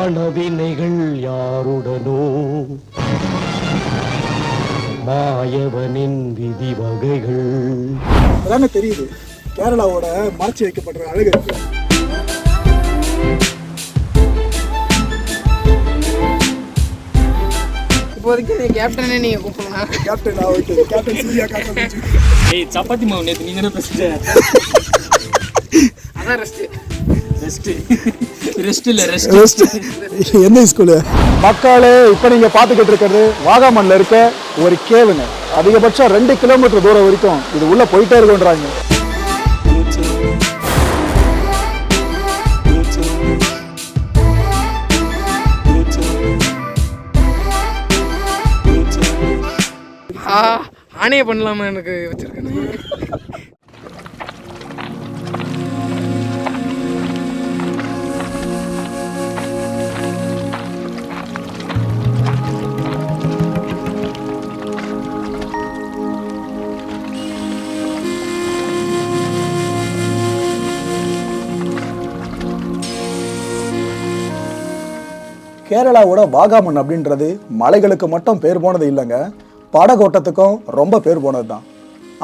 மனவினைகள் யாருடனோ? மாயவனின் விதி வகைகள் அதாங்க தெரியுது. கேரளாவோட மறைச்சி வைக்கப்படுற அழகு இருக்கு. இப்போதைக்கு நீ கேப்டனே நீங்க கூப்பிடலாம் கேப்டன் ஓகே. கேப்டன் சூர்யா ஏய் சப்பாத்தி மாவு நேற்று நீ தானே பேசுற அதான் ரெஸ்ட் ரெஸ்ட். எந்த ஸ்கூலு மக்களே இப்போ நீங்கள் பார்த்துக்கிட்டு இருக்கிறது வாகாமன்ல இருக்க ஒரு கேவுங்க அதிகபட்சம் ரெண்டு கிலோமீட்டர் தூரம் வரைக்கும் இது உள்ள போயிட்டே இருக்குன்றாங்க. ஆ ஆணைய பண்ணலாமா எனக்கு வச்சிருக்கேன். கேரளாவோட வாகாமன் அப்படின்றது மலைகளுக்கு மட்டும் பேர் போனது இல்லைங்க. படகோட்டத்துக்கும் ரொம்ப பேர் போனது தான்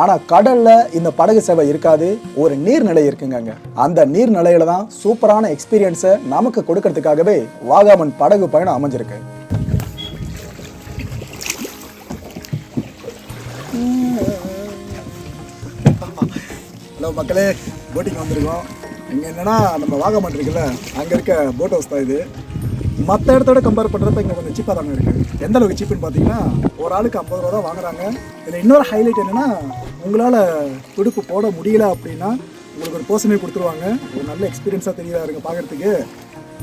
ஆனால் கடலில் இந்த படகு சேவை இருக்காது ஒரு நீர்நிலை இருக்குங்க அந்த நீர்நிலையில தான் சூப்பரான எக்ஸ்பீரியன்ஸை நமக்கு கொடுக்கறதுக்காகவே வாகாமன் படகு பயணம் அமைஞ்சிருக்கு. ஹலோ மக்களே போட்டிங் வந்திருக்கோம். இங்கே என்னன்னா நம்ம வாகமன் இருக்குல்ல அங்கே இருக்க போட் ஹவுஸ் தான் இது. மற்ற இடத்தோட கம்பேர் பண்ணுறப்ப இங்கே கொஞ்சம் சீப்பாக தாங்க இருக்குது எந்த அளவுக்கு சீப்புன்னு பார்த்தீங்கன்னா ஒரு ஆளுக்கு ஐம்பது ரூபா தான் வாங்குறாங்க. இதில் இன்னொரு ஹைலைட் என்னென்னா உங்களால் துடுப்பு போட முடியல அப்படின்னா உங்களுக்கு ஒரு போர்ஷனே கொடுத்துருவாங்க. ஒரு நல்ல எக்ஸ்பீரியன்ஸாக தெரியுதா இருங்க பார்க்குறதுக்கு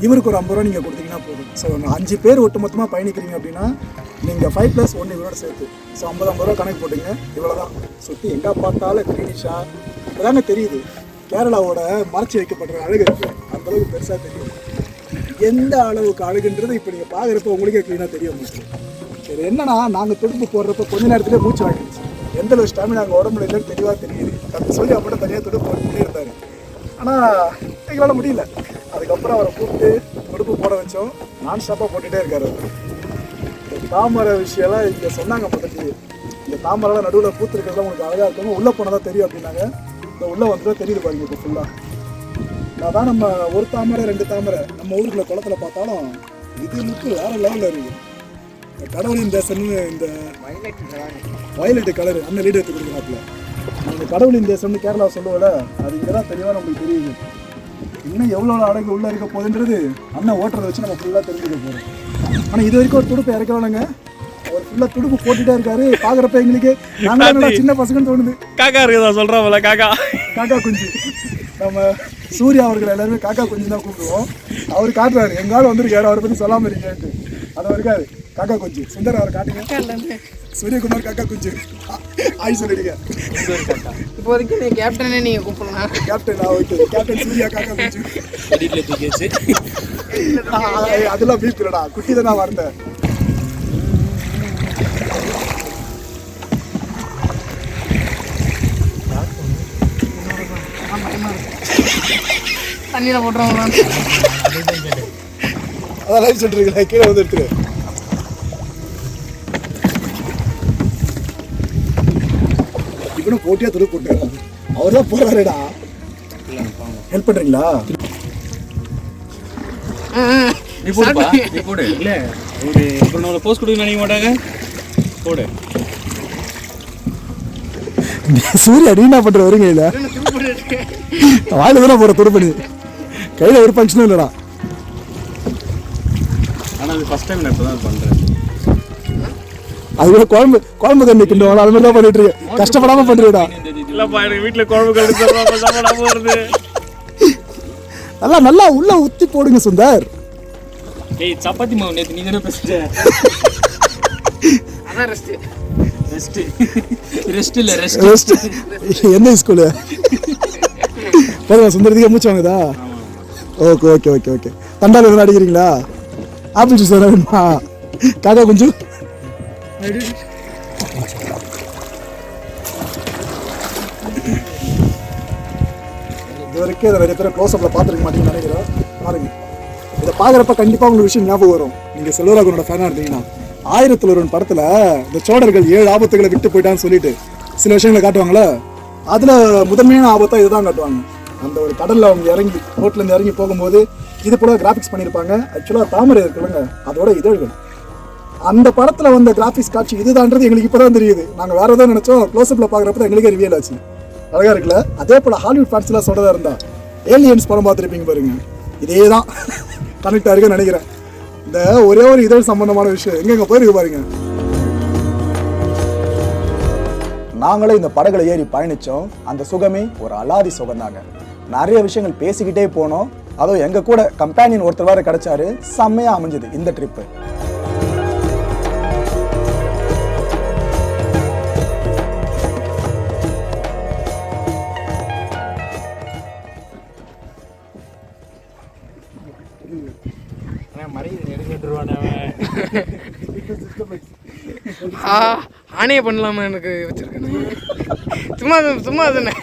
இவருக்கு ஒரு ஐம்பது ரூபா நீங்கள் கொடுத்தீங்கன்னா போதும். ஸோ அஞ்சு பேர் ஒட்டுமொத்தமாக பயணிக்கிறீங்க அப்படின்னா நீங்கள் ஃபைவ் ப்ளஸ் ஒன் இவரோட சேர்த்து. ஸோ ஐம்பது ஐம்பது ரூபா கணக்கு போட்டுங்க. இவ்வளோ தான் சுற்றி எங்கே பார்த்தாலும் க்ரீனிஷாக இதாங்க தெரியுது. கேரளாவோட மறைச்சி வைக்கப்படுற அழகு இருக்குது அந்தளவுக்கு பெருசாக தெரியும். எந்த அளவுக்கு அழகுன்றது இப்போ நீங்கள் பார்க்குறப்ப உங்களுக்கே க்ளீனாக தெரியும். மோஸ்ட்லி சரி என்னன்னா நாங்கள் துடுப்பு போடுறப்ப கொஞ்ச நேரத்துலேயே மூச்சு வாங்கிடுச்சு. எந்த அளவு ஸ்டாமினா அங்கே உடம்புல இல்லைன்னு தெளிவாக தெரியுது. அந்த சொல்லி மட்டும் தனியாக துடுப்பு போட்டுட்டே இருந்தார். ஆனால் எங்களால் முடியல. அதுக்கப்புறம் அவரை கூப்பிட்டு துடுப்பு போட வச்சோம். நான் ஸ்டாப்பாக போட்டுகிட்டே இருக்காரு அவர். தாமரை விஷயம்லாம் இங்கே சொன்னாங்க பக்கத்து இந்த தாமரைலாம் நடுவில் பூத்துருக்கிறதுலாம் உங்களுக்கு அழகாக இருக்கும்? உள்ளே போனால் தான் தெரியும் அப்படின்னாங்க. இந்த உள்ளே வந்துதான் தெரியுது பாருங்க இப்போ ஃபுல்லாக அதான் நம்ம ஒரு தாமரை ரெண்டு தாமரை. நம்ம ஊருக்குள்ள குளத்துல பார்த்தாலும் இது மட்டும் வேற லெவலில் இருக்கு. இந்த கடவுளின் தேசம்னு இந்த வயலட் கலர் அந்த லீடு எடுத்து கொடுக்குறாப்புல. அந்த கடவுளின் தேசம்னு கேரளா சொல்லுவோம்ல அது இங்கே தான் தெளிவாக நம்மளுக்கு தெரியுது. இன்னும் எவ்வளோ அடகு உள்ளே இருக்க போகுதுன்றது அண்ணன் ஓட்டுறதை வச்சு நம்ம ஃபுல்லாக தெரிஞ்சுக்க போகிறோம் ஆனால் இது வரைக்கும் ஒரு துடுப்பு இறக்கலங்க அவர் ஃபுல்லாக துடுப்பு போட்டுட்டே இருக்காரு. பார்க்குறப்ப எங்களுக்கு நாங்கள் சின்ன பசங்கன்னு தோணுது. காக்கா இருக்குதா சொல்றாங்கல்ல காக்கா? காக்கா குஞ்சு. நம்ம சூர்யா அவர்கள் எல்லாருமே காக்கா குஞ்சு தான் கூப்பிடுவோம். அவர் காட்டுறாரு. எங்காலும் வந்திருக்காரு அவரை பற்றி சொல்லாமல் இருக்கேன்ட்டு அது இருக்காரு. காக்கா குஞ்சு. சுந்தர் அவர் காட்டுங்க. சூரியகுமார் காக்கா குஞ்சு. ஆய் சொல்லிடுங்க. இப்போதைக்கு நீ கேப்டனே நீங்க கூப்பிடலாம் கேப்டன் ஓகே. கேப்டன் சூர்யா காக்கா குஞ்சு. வீட்டில் தூக்கியாச்சு ஆ, ஏய், அதெல்லாம் பீப் இல்லடா குட்டி தான் நான் வந்தேன் தண்ணியில போட்டுருவாங்களா அதான் லைஃப் சொல்றீங்களா? கீழே வந்து எடுத்துரு. இவனும் போட்டியா துடு போட்டு. அவர் தான் போறாருடா. ஹெல்ப் பண்றீங்களா? நீ போடுப்பா நீ போடு. இல்ல ஒரு இப்போ நம்மளை போஸ்ட் கொடுக்க நினைக்க மாட்டாங்க. போடு. சூர்யா நீ என்ன பண்ற? வருங்க இல்ல வாயில தானே போற துடு பண்ணி. கையில ஒரு ஃபங்க்ஷனும் இல்லடா. ஆனால் அது ஃபர்ஸ்ட் டைம் நான் இப்போ தான் பண்ணுறேன் அது கூட குழம்பு குழம்பு தண்ணி அது மாதிரி தான் பண்ணிட்டு. இருக்கு கஷ்டப்படாம பண்றீடா இல்லைப்பா எனக்கு வீட்டில் குழம்பு போகிறது நல்லா நல்லா உள்ள ஊத்தி போடுங்க சுந்தர். ஏய் சப்பாத்தி மாவு நேற்று நீ தானே பேசுற அதான் ரெஸ்ட் ரெஸ்ட் ரெஸ்ட் இல்ல ரெஸ்ட் Rest. எந்த ஸ்கூலு போதுமா சுந்தரத்துக்கே மூச்சு வாங்குதா? Okay okay okay okay. தண்டால் எதுவும் அடிக்கிறீங்களா? ஆப்பிள் ஜூஸ் எதாவது வேணுமா? காக்கா கொஞ்சம் இது வரைக்கும் இதை நிறைய பேர் க்ளோஸ் அப்பில் பார்த்துருக்க மாட்டீங்கன்னு நினைக்கிறேன். பாருங்க. இதை பார்க்குறப்ப கண்டிப்பாக உங்களுக்கு விஷயம் ஞாபகம் வரும். நீங்கள் செல்வராகவனோட ஃபேனாக இருந்தீங்கன்னா ஆயிரத்தில் ஒரு படத்தில் இந்த சோழர்கள் ஏழு ஆபத்துகளை விட்டு போயிட்டான்னு சொல்லிட்டு சில விஷயங்களை காட்டுவாங்களே? அதில் முதன்மையான ஆபத்தாக இதுதான் காட்டுவாங்க. அந்த ஒரு கடலில் அவங்க இறங்கி போட்லேருந்து இறங்கி போகும்போது இது போல கிராஃபிக்ஸ் பண்ணியிருப்பாங்க. ஆக்சுவலாக தாமரை இருக்குல்லங்க அதோட இதழ்கள். அந்த படத்தில் வந்த கிராஃபிக்ஸ் காட்சி இதுதான்றது எங்களுக்கு இப்பதான் தெரியுது. நாங்கள் வேறு எதாவது நினச்சோம். க்ளோஸ்அப்பில் பார்க்குறப்ப தான் எங்களுக்கே ரிவியல் ஆச்சு. அழகாக இருக்குல்ல? அதே போல் ஹாலிவுட் ஃபேன்ஸ்லாம் சொல்கிறதா இருந்தால் ஏலியன்ஸ் படம் பார்த்துருப்பீங்க பாருங்க. இதே தான் கனெக்ட் ஆயிருக்குன்னு நினைக்கிறேன். இந்த ஒரே ஒரு இதழ் சம்பந்தமான விஷயம் எங்கெங்கே போயிருக்கு பாருங்க. நாங்களே இந்த படகுல ஏறி பயணித்தோம் அந்த சுகமே ஒரு அலாதி சுகம்தாங்க. நிறைய விஷயங்கள் பேசிக்கிட்டே போனோம். அதுவும் எங்க கூட கம்பேனியன் ஒருத்தர் வேற கிடைச்சாரு. செம்மையா அமைஞ்சது இந்த ட்ரிப்பு ஆ ஆணைய பண்ணலாமா எனக்கு வச்சிருக்கேன். சும்மா சும்மா தானே.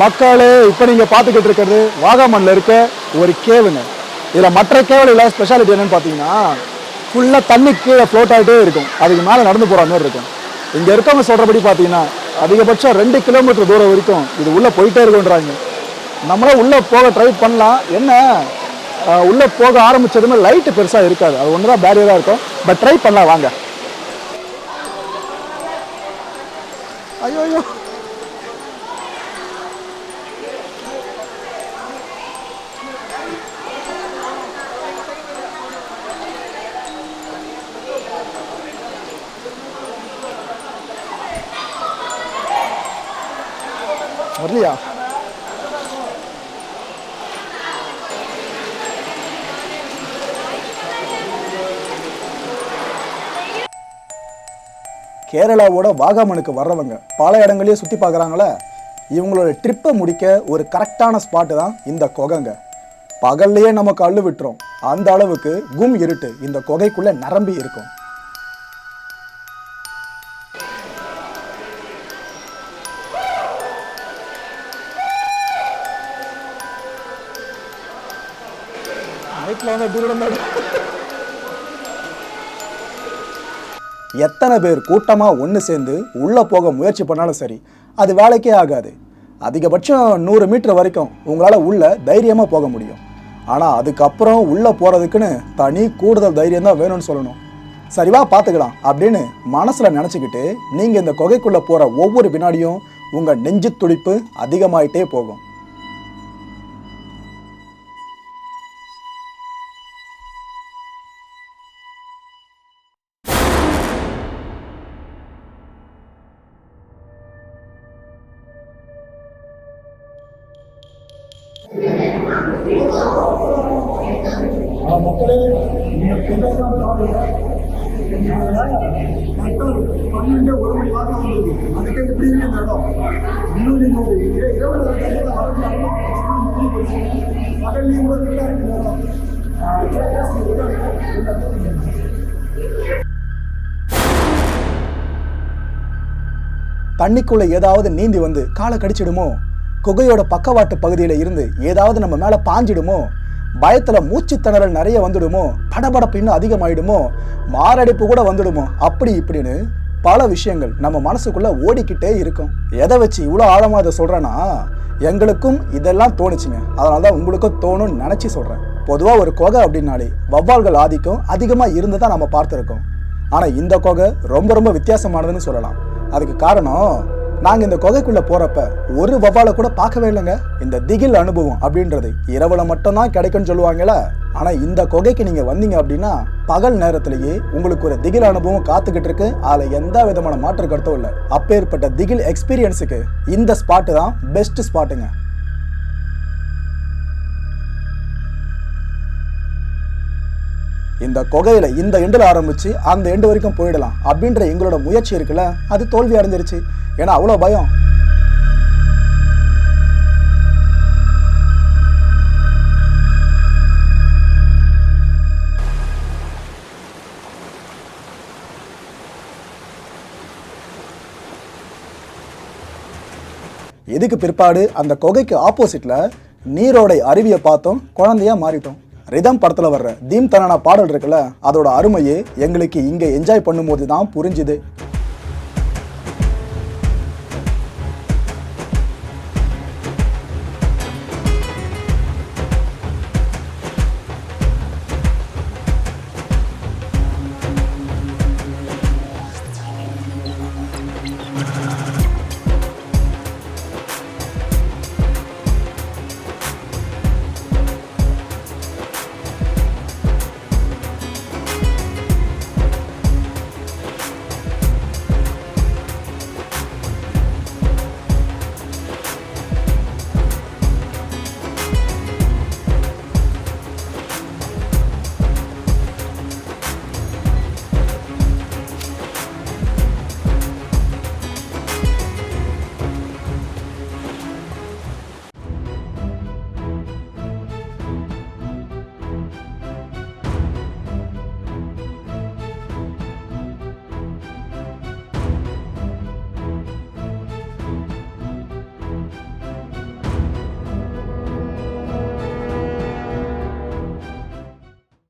மக்களே இப்போ நீங்க பார்த்துக்கிட்டு இருக்கிறது வாகாமன்ல இருக்க ஒரு கேவுங்க. இதுல மற்ற கேவல ஸ்பெஷாலிட்டி என்னன்னு பார்த்தீங்கன்னா ஃபுல்லா தண்ணி கீழே ஃப்ளோட் ஆகிட்டே இருக்கும். அதுக்கு மேலே நடந்து போற மாதிரி இருக்கும். இங்க இருக்கவங்க சொல்றபடி பார்த்தீங்கன்னா அதிகபட்சம் ரெண்டு கிலோமீட்டர் தூரம் வரைக்கும் இது உள்ள போயிட்டே இருக்குன்றாங்க நம்மளே உள்ள போக ட்ரை பண்ணலாம். என்ன? உள்ளே உள்ள போக ஆரம்பிச்சதுமே லைட்டு பெருசா இருக்காது. அது ஒன்று தான் பேரியராக இருக்கும். பட் ட்ரை பண்ணலாம் வாங்க. ஐயோ ஐயோ. வரலையா? கேரளாவோட வாகாமனுக்கு வர்றவங்க பல இடங்களையும் சுற்றி பார்க்குறாங்களே. இவங்களோட ட்ரிப்பை முடிக்க ஒரு கரெக்டான ஸ்பாட்டு தான் இந்த குகைங்க. பகல்லையே நமக்கு அள்ளு விட்டுரும் அந்த அளவுக்கு கும் இருட்டு இந்த குகைக்குள்ள நிரம்பி இருக்கும். நைட்டில் வந்து எப்படி இருந்தாலும் எத்தனை பேர் கூட்டமாக ஒன்று சேர்ந்து உள்ளே போக முயற்சி பண்ணாலும் சரி அது வேலைக்கே ஆகாது. அதிகபட்சம் நூறு மீட்டர் வரைக்கும் உங்களால் உள்ள தைரியமாக போக முடியும். ஆனால் அதுக்கப்புறம் உள்ளே போகிறதுக்குன்னு தனி கூடுதல் தைரியம் தான் வேணும்னு சொல்லணும். சரிவா பார்த்துக்கலாம் அப்படின்னு மனசில் நினச்சிக்கிட்டு நீங்கள் இந்த குகைக்குள்ளே போகிற ஒவ்வொரு வினாடியும் உங்கள் நெஞ்சு துடிப்பு அதிகமாயிட்டே போகும். தண்ணிக்குள்ள ஏதாவது நீந்தி வந்து காலை கடிச்சிடுமோ? குகையோட பக்கவாட்டு பகுதியில் இருந்து ஏதாவது நம்ம மேலே பாஞ்சிடுமோ பயத்தில் மூச்சு திணறல் நிறைய வந்துடுமோ படபடப்பு இன்னும் அதிகமாயிடுமோ மாரடைப்பு கூட வந்துடுமோ அப்படி இப்படின்னு பல விஷயங்கள் நம்ம மனசுக்குள்ள ஓடிக்கிட்டே இருக்கும். எதை வச்சு இவ்வளோ ஆழமாக இதை சொல்கிறேன்னா எங்களுக்கும் இதெல்லாம் தோணுச்சுங்க. அதனால தான் உங்களுக்கும் தோணும்னு நினச்சி சொல்கிறேன் பொதுவாக ஒரு கொகை அப்படின்னாலே வவ்வால்கள் ஆதிக்கம் அதிகமாக இருந்து தான் நம்ம பார்த்துருக்கோம். ஆனால் இந்த குகை ரொம்ப ரொம்ப வித்தியாசமானதுன்னு சொல்லலாம். அதுக்கு காரணம் நாங்க இந்த குகைக்குள்ளே போறப்ப ஒரு வவ்வாலை கூட பார்க்கவே இல்லைங்க. இந்த திகில் அனுபவம் அப்படின்றது இரவுல மட்டும்தான் கிடைக்கும்னு சொல்லுவாங்கல்ல. ஆனா இந்த குகைக்கு நீங்க வந்தீங்க அப்படின்னா பகல் நேரத்திலேயே உங்களுக்கு ஒரு திகில் அனுபவம் காத்துக்கிட்டு இருக்கு. அதுல எந்த விதமான மாற்று கருத்தும் இல்லை. அப்பேற்பட்ட திகில் எக்ஸ்பீரியன்ஸுக்கு இந்த ஸ்பாட்டு தான் பெஸ்ட் ஸ்பாட்டுங்க இந்த குகையில இந்த எண்டில் ஆரம்பிச்சு அந்த எண்டு வரைக்கும் போயிடலாம் அப்படின்ற எங்களோட முயற்சி இருக்குல்ல அது தோல்வி அடைஞ்சிருச்சு. ஏன்னா அவ்வளோ பயம். இதுக்கு பிற்பாடு அந்த குகைக்கு ஆப்போசிட்ல நீரோடை அருவியை பார்த்தோம் குழந்தையா மாறிட்டோம். ரிதம் படத்துல வர்ற தீம் தனனா பாடல் இருக்குல்ல அதோட அருமையே எங்களுக்கு இங்க என்ஜாய் பண்ணும்போது தான் புரிஞ்சுது.